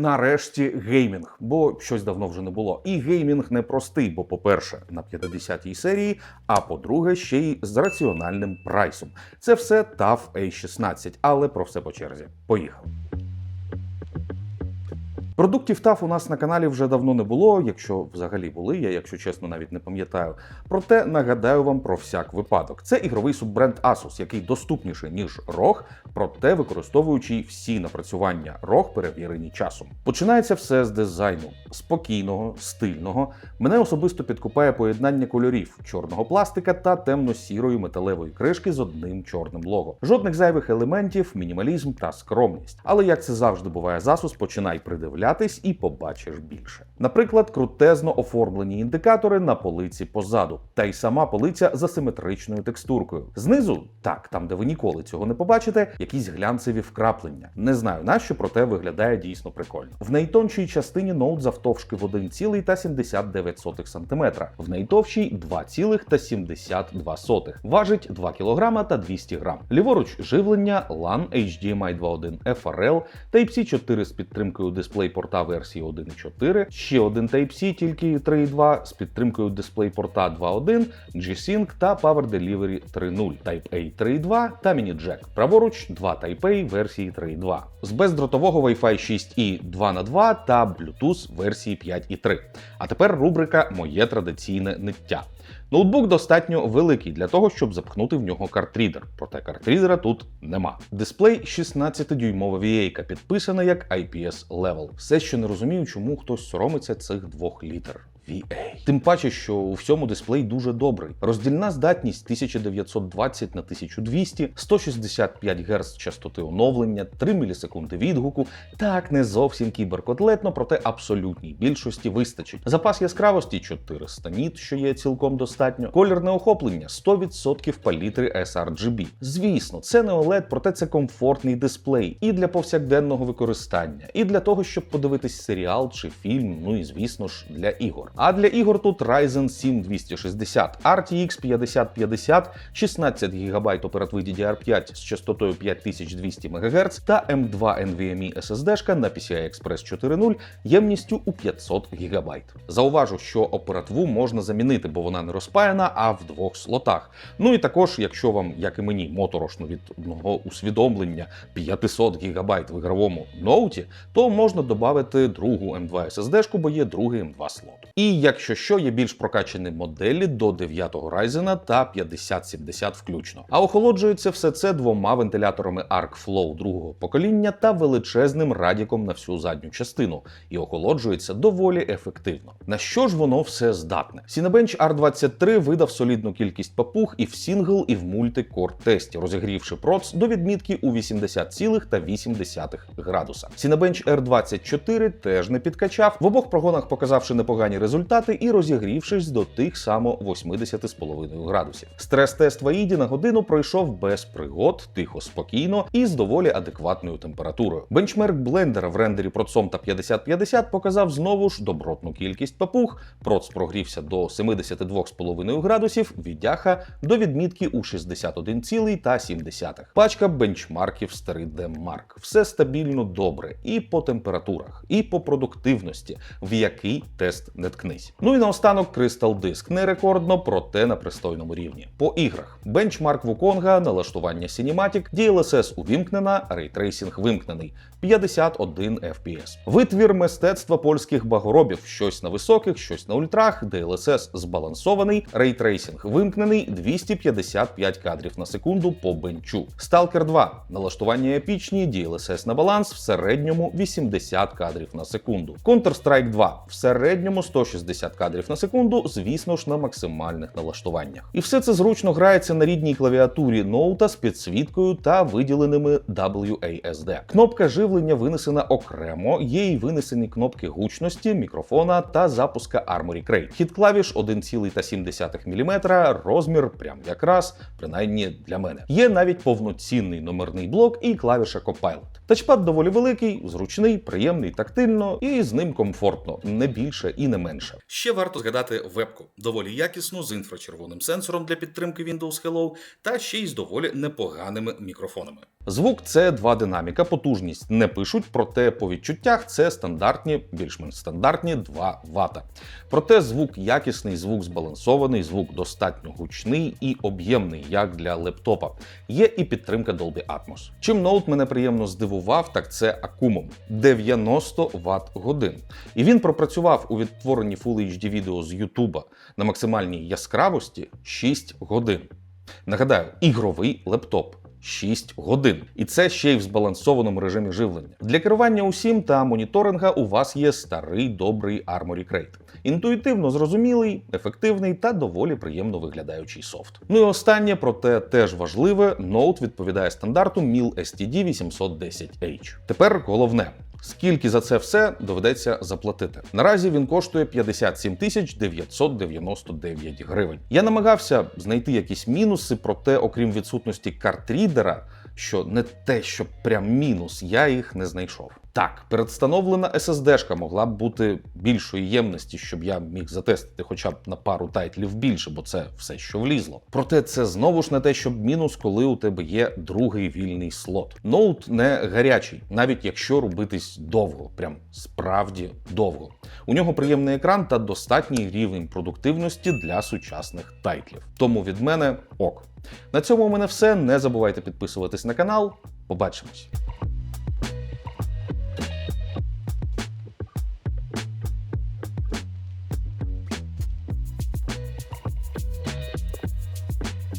Нарешті геймінг, бо щось давно вже не було. І геймінг не простий, бо, по-перше, на 50-й серії, а по-друге, ще й з раціональним прайсом. Це все TAF A16, але про все по черзі. Поїхали. Продуктів TAF у нас на каналі вже давно не було, якщо взагалі були, я, якщо чесно, навіть не пам'ятаю. Проте нагадаю вам про всяк випадок. Це ігровий суббренд Asus, який доступніший ніж ROG, проте використовуючи всі напрацювання ROG, перевірені часом. Починається все з дизайну спокійного, стильного. Мене особисто підкупає поєднання кольорів чорного пластика та темно-сірої металевої кришки з одним чорним лого. Жодних зайвих елементів, мінімалізм та скромність. Але як це завжди буває з Asus, починай придивлятись і побачиш більше. Наприклад, крутезно оформлені індикатори на полиці позаду, та й сама полиця з асиметричною текстуркою. Знизу, так, там де ви ніколи цього не побачите, якісь глянцеві вкраплення. Не знаю нащо, проте виглядає дійсно прикольно. В найтоншій частині ноут завтовшки в 1,79 см, в найтовшій 2,72. Важить 2 кг та 200 г. Ліворуч живлення LAN HDMI 2.1 FRL, Type-C 4 з підтримкою DisplayPort версії 1.4, ще один Type-C, тільки 3.2 з підтримкою DisplayPort 2.1, G-Sync та Power Delivery 3.0, Type-A 3.2 та Mini-Jack. Праворуч два Type-A версії 3.2. З бездротового Wi-Fi 6 і 2 на 2 та Bluetooth версії 5.3. А тепер рубрика Моє традиційне ниття. Ноутбук достатньо великий для того, щоб запхнути в нього картрідер, проте картрідера тут нема. Дисплей 16-дюймова VA, підписана як IPS Level. Все ще не розумію, чому хтось соромиться цих двох літер. VA. Тим паче, що у всьому дисплей дуже добрий. Роздільна здатність 1920 на 1200, 165 Гц частоти оновлення, 3 мілісекунди відгуку. Так, не зовсім кіберкотлетно, проте абсолютній більшості вистачить. Запас яскравості 400 ніт, що є цілком достатньо. Колірне охоплення 100% палітри sRGB. Звісно, це не OLED, проте це комфортний дисплей і для повсякденного використання, і для того, щоб подивитись серіал чи фільм, ну і звісно ж для ігор. А для ігор тут Ryzen 7 260, RTX 5050, 16 ГБ оперативи DDR5 з частотою 5200 МГц та M2 NVMe SSD на PCI Express 4.0 ємністю у 500 ГБ. Зауважу, що оперативу можна замінити, бо вона не розпаяна, а в двох слотах. Ну і також, якщо вам, як і мені, моторошно від одного усвідомлення 500 ГБ в ігровому ноуті, то можна додати другу M2 SSD, бо є другий M2 слот. І якщо що, є більш прокачані моделі до 9-го Ryzen та 5070 включно. А охолоджується все це двома вентиляторами ArcFlow другого покоління та величезним радіком на всю задню частину, і охолоджується доволі ефективно. На що ж воно все здатне? Cinebench R23 видав солідну кількість папуг і в сингл, і в мультикор тесті, розігрівши проц до відмітки у 80,8 градуса. Cinebench R24 теж не підкачав, в обох прогонах показавши непогані результати і розігрівшись до тих само 80,5 градусів. Стрес-тест в Аїді на годину пройшов без пригод, тихо, спокійно і з доволі адекватною температурою. Бенчмерк блендера в рендері процом та 5050 показав знову ж добротну кількість папуг. Проц прогрівся до 72,5 градусів, віддяха до відмітки у 61,7. Пачка бенчмарків старий Демарк. Все стабільно добре і по температурах, і по продуктивності, в який тест не ткнись. Ну і наостанок Crystal Disk. Не рекордно, проте на пристойному рівні. По іграх бенчмарк Wukong, налаштування Cinematic, DLSS увімкнена, рейтрейсінг вимкнений. 51 FPS. Витвір мистецтва польських багоробів. Щось на високих, щось на ультрах, DLSS збалансований, рейтрейсінг вимкнений, 255 кадрів на секунду по бенчу. Stalker 2. Налаштування епічні, DLSS на баланс, в середньому 80 кадрів на секунду. Counter-Strike 2. В середньому 160 кадрів на секунду, звісно ж, на максимальних налаштуваннях. І все це зручно грається на рідній клавіатурі ноута з підсвіткою та виділеними WASD. Кнопка живлення винесена окремо, є й винесені кнопки гучності, мікрофона та запуска Armory Crate. Хід клавіш 1,7 мм, розмір прям якраз, принаймні для мене. Є навіть повноцінний номерний блок і клавіша Copilot. Тачпад доволі великий, зручний, приємний, тактильно, і з ним комфортно, не більше і не менше. Ще варто згадати вебку, доволі якісну з інфрачервоним сенсором для підтримки Windows Hello та ще й з доволі непоганими мікрофонами. Звук це два динаміка, потужність не пишуть, проте по відчуттях це стандартні, більш-менш стандартні 2 Вт. Проте звук якісний, звук збалансований, звук достатньо гучний і об'ємний, як для лептопа. Є і підтримка Dolby Atmos. Чим ноут мене приємно здивував, так це акумом 90 Вт годин. І він пропрацював у відтворенні Full HD відео з YouTube на максимальній яскравості 6 годин. Нагадаю, ігровий лептоп. 6 годин. І це ще й в збалансованому режимі живлення. Для керування усім та моніторинга у вас є старий добрий Armory Crate. Інтуїтивно зрозумілий, ефективний та доволі приємно виглядаючий софт. Ну і останнє, проте теж важливе, ноут відповідає стандарту MIL STD 810H. Тепер головне. Скільки за це все доведеться заплатити? Наразі він коштує 57 тисяч 999 гривень. Я намагався знайти якісь мінуси, проте, окрім відсутності картрідера, що не те, що прям мінус, я їх не знайшов. Так, передстановлена SSD-шка могла б бути більшої ємності, щоб я міг затестити хоча б на пару тайтлів більше, бо це все, що влізло. Проте це знову ж не те, щоб мінус, коли у тебе є другий вільний слот. Ноут не гарячий, навіть якщо рубитись довго, прям справді довго. У нього приємний екран та достатній рівень продуктивності для сучасних тайтлів. Тому від мене ок. На цьому у мене все. Не забувайте підписуватись на канал. Побачимось.